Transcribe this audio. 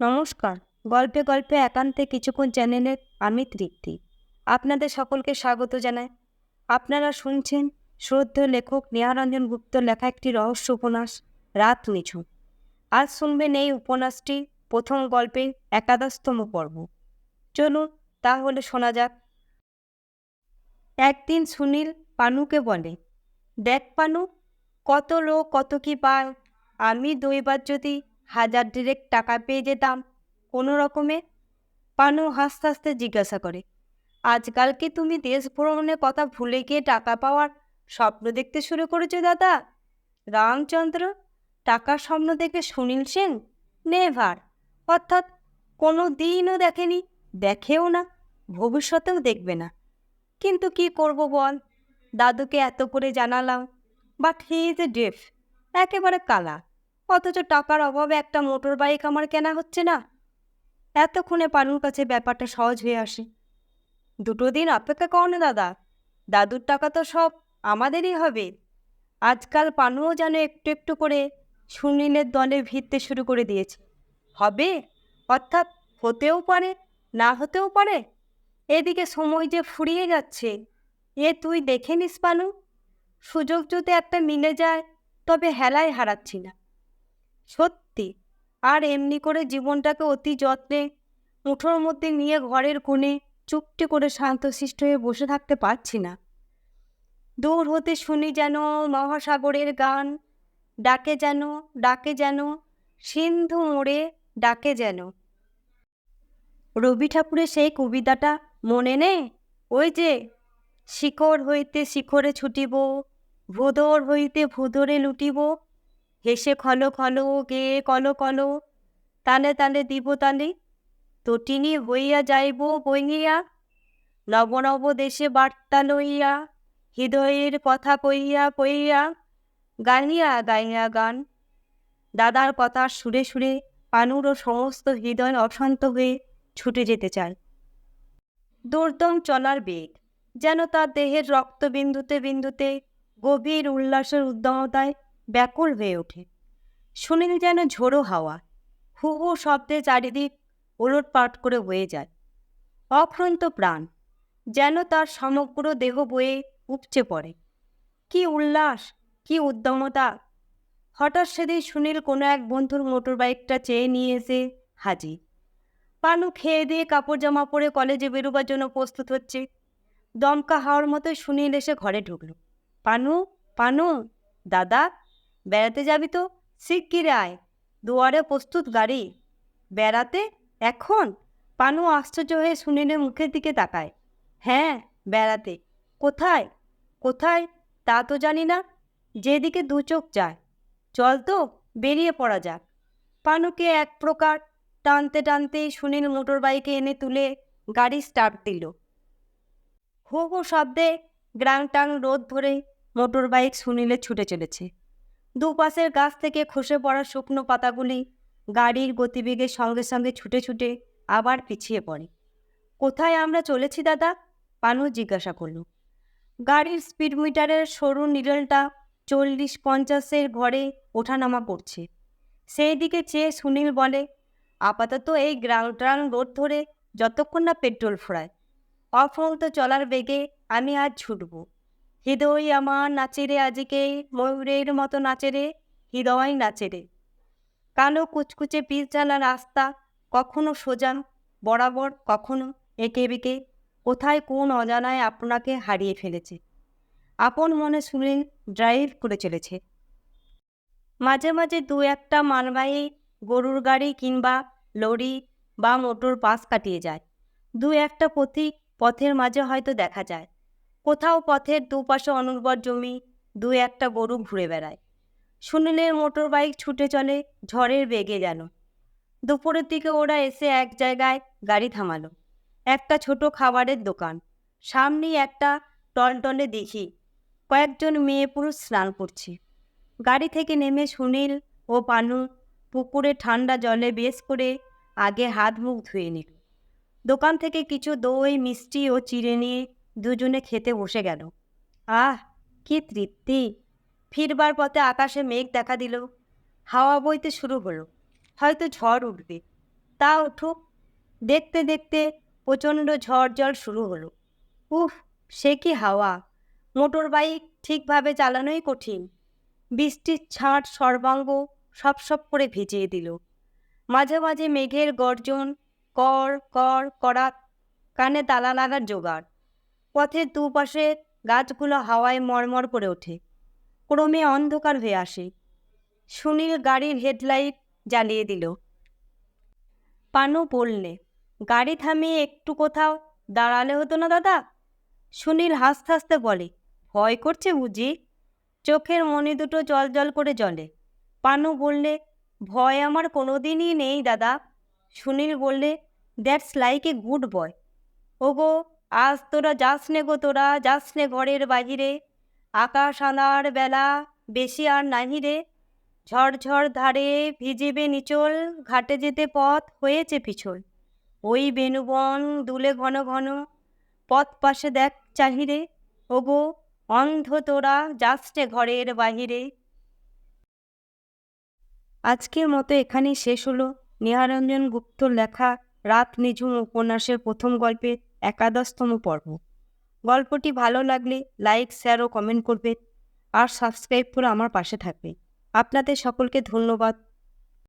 নমস্কার। গল্পে গল্পে একান্তে কিছুক্ষণ চ্যানেলে আমি তৃপ্তি। আপনাদের সকলকে স্বাগত জানাই। আপনারা শুনছেন শ্রদ্ধ লেখক নেহারঞ্জন গুপ্ত লেখা একটি রহস্য উপন্যাস, রাত নিঝুম। আজ শুনবেন এই উপন্যাসটি প্রথম গল্পের একাদশতম পর্ব। চলুন তাহলে শোনা যাক। একদিন সুনীল পানুকে বলে, দেখ পানু, কত লোক কত কি পায়। আমি দুইবার যদি হাজার ডিরেক্ট টাকা পেয়ে যেতাম। কোনো রকমে পানু হাসতে হাসতে জিজ্ঞাসা করে, আজকাল কি তুমি দেশ ভ্রমণের কথা ভুলে গিয়ে টাকা পাওয়ার স্বপ্ন দেখতে শুরু করেছ দাদা? রামচন্দ্র, টাকার স্বপ্ন দেখে সুনীল সেন? নেভার। অর্থাৎ কোনো দিনও দেখেনি, দেখেও না, ভবিষ্যতেও দেখবে না। কিন্তু কি করব বল? দাদুকে এত করে জানালাম but he is a deaf একেবারে কালা। অথচ টাকার অভাবে একটা মোটর বাইক আমার কেনা হচ্ছে না। এতক্ষণে পানুর কাছে ব্যাপারটা সহজ হয়ে আসে। দুটো দিন অপেক্ষা করো না, দাদা। দাদুর টাকা তো সব আমাদেরই হবে। আজকাল পানুও যেন একটু একটু করে সুনীলের দলে ভিড়তে শুরু করে দিয়েছে। হবে? অর্থাৎ হতেও পারে, না হতেও পারে? এদিকে সময় যে ফুরিয়ে যাচ্ছে, এ তুই দেখে নিস, পানু। সুযোগ যদি একটা মিলে যায়, তবে হেলায় হারাচ্ছি না। সত্যি। আর এমনি করে জীবনটাকে অতি যত্নে, মুঠোর মধ্যে নিয়ে ঘরের কোণে চুপটি করে শান্তশিষ্ট হয়ে বসে থাকতে পারছি না। দূর হতে শুনি যেন মহাসাগরের গান, ডাকে যেন ডাকে যেন, সিন্ধু মোড়ে ডাকে যেন। রবি ঠাকুরের সেই কবিতাটা মনে নেই? ওই যে, শিখর হইতে শিখরে ছুটিব, ভোদর হইতে ভোদরে লুটিব হেসে খল খল গেয়ে কল কল তালে তালে দিব তালে তটিনী হইয়া যাইব বইয়া নব নব দেশে বার্তা লইয়া, হৃদয়ের কথা কইয়া কইয়া, গাইয়া গাইয়া গান। দাদার কথা সুরে সুরে পানুরও সমস্ত হৃদয় অশান্ত হয়ে ছুটে যেতে চায়। দুর্দম চলার বেগ, যেন তার দেহের রক্তবিন্দুতে বিন্দুতে গভীর উল্লাসের উদ্যমতায় ব্যাকুল হয়ে ওঠে। সুনীল যেন ঝোড়ো হাওয়া। হু হু শব্দে চারিদিক ওলটপাট করে বয়ে যায়। অফ্রন্ত প্রাণ যেন তার সমগ্র দেহ বয়ে উপচে পড়ে। কি উল্লাস, কি উদ্যমতা। হঠাৎ সেদিন সুনীল কোনো এক বন্ধুর মোটর বাইকটা চেয়ে নিয়ে এসে হাজির। পানু খেয়ে দিয়ে কাপড় জামা পরে কলেজে বেরোবার জন্য প্রস্তুত হচ্ছে। দমকা হাওয়ার মতো সুনীল এসে ঘরে ঢুকল। পানু পানু, দাদা বেড়াতে যাবি তো? শিগগির আয়। দুয়ারে প্রস্তুত গাড়ি। বেড়াতে? এখন? পানু আশ্চর্য হয়ে সুনীলের মুখের দিকে তাকায়। হ্যাঁ বেড়াতে। কোথায়? কোথায়? তা তো জানি না। যেদিকে দু চোখ যায়। চল তো, বেরিয়ে পড়া যাক। পানুকে এক প্রকার টানতে টানতে সুনীল মোটর বাইকে এনে তুলে গাড়ি স্টার্ট দিল। হো হো শব্দে গ্রাং টাং রোদ ধরে মোটর বাইক সুনীলে ছুটে চলেছে। দুপাশের গাছ থেকে খসে পড়া শুকনো পাতাগুলি গাড়ির গতিবেগের সঙ্গে সঙ্গে ছুটে ছুটে আবার পিছিয়ে পড়ে। কোথায় আমরা চলেছি, দাদা? পানু জিজ্ঞাসা করল। গাড়ির স্পিড মিটারের সরু নিডলটা চল্লিশ পঞ্চাশের ঘরে ওঠানামা করছে। সেই দিকে চেয়ে সুনীল বলে, আপাতত এই গ্রাউন্ড্রাউন রোড ধরে যতক্ষণ না পেট্রোল ফোড়ায় অফরন্ত চলার বেগে আমি আজ ছুটব। হৃদয় আমার নাচেরে আজকে, ময়ূরের মতো নাচেরে, হৃদয় নাচেরে। কালো কুচকুচে পিচ জানা রাস্তা কখনো সোজা, বরাবর কখনো এঁকে বেঁকে, কোথায় কোন অজানায় আপনাকে হারিয়ে ফেলেছে? আপন মনে সুনীল ড্রাইভ করে চলেছে। মাঝে মাঝে দু একটা মালবাহী গরুর গাড়ি কিংবা লরি বা মোটর পাশ কাটিয়ে যায়। দু একটা পথিক, পথের মাঝে হয়তো দেখা যায়। কোথাও পথের দুপাশে অনুর্বর জমি দু একটা গরু ঘুরে বেড়ায়। সুনীলের মোটর বাইক ছুটে চলে, ঝড়ের বেগে যেন। দুপুরের দিকে ওরা এসে এক জায়গায় গাড়ি থামালো। একটা ছোট খাবারের দোকান। সামনেই একটা টনটনে দেখি, কয়েকজন মেয়ে পুরুষ স্নান করছে। গাড়ি থেকে নেমে সুনীল ও পানু পুকুরে ঠান্ডা জলে বেশ করে আগে হাত মুখ ধুয়ে নিল। দোকান থেকে কিছু দই, মিষ্টি ও চিড়ে নিয়ে দুজনে খেতে বসে গেল। আহ, কি তৃপ্তি। ফিরবার পথে আকাশে মেঘ দেখা দিল। হাওয়া বইতে শুরু হলো। হয়তো ঝড় উঠবে। তা উঠুক। দেখতে দেখতে প্রচণ্ড ঝড় জল শুরু হলো। উফ, সে কি হাওয়া। মোটর বাইক ঠিকভাবে চালানোই কঠিন। বৃষ্টির ছাঁট, সর্বাঙ্গ সপ সপ করে ভিজিয়ে দিল। মাঝে মাঝে মেঘের গর্জন, কর কর করা কানে তালা লাগার জোগাড়। পথের দুপাশে গাছগুলো হাওয়ায় মরমর করে ওঠে। ক্রমে অন্ধকার হয়ে আসে। সুনীল গাড়ির হেডলাইট জ্বালিয়ে দিল। পানু বললে, গাড়ি থামিয়ে একটু কোথাও দাঁড়ালে হতো না দাদা? সুনীল হাসতে হাসতে বলে, ভয় করছে বুঝি? চোখের মনি দুটো জল জল করে জলে পানু বললে, ভয় আমার কোনোদিনই নেই দাদা। সুনীল বললে, that's like a good boy. ওগো আজ তোরা যাস নে গো তোরা, যাস নে ঘরের বাহিরে। আকাশ আনার বেলা বেশি আর নাহি রে। ঝড় ঝড় ধারে ভিজিবে নিচল, ঘাটে যেতে পথ হয়েছে পিছল। ওই বেনুবন দুলে ঘন ঘন, পথ পাশে দেখ চাহিরে ওগো, অন্ধ তোরা যাচ্ছে ঘরের বাহিরে। আজকের মতো এখানেই শেষ হলো। নেহারঞ্জন গুপ্তর লেখা রাত নিঝুম উপন্যাসের প্রথম গল্পের একাদশতম পর্ব। গল্পটি ভালো লাগলে লাইক শেয়ার ও কমেন্ট করবে আর সাবস্ক্রাইব করে আমার পাশে থাকবে আপনাদের সকলকে ধন্যবাদ।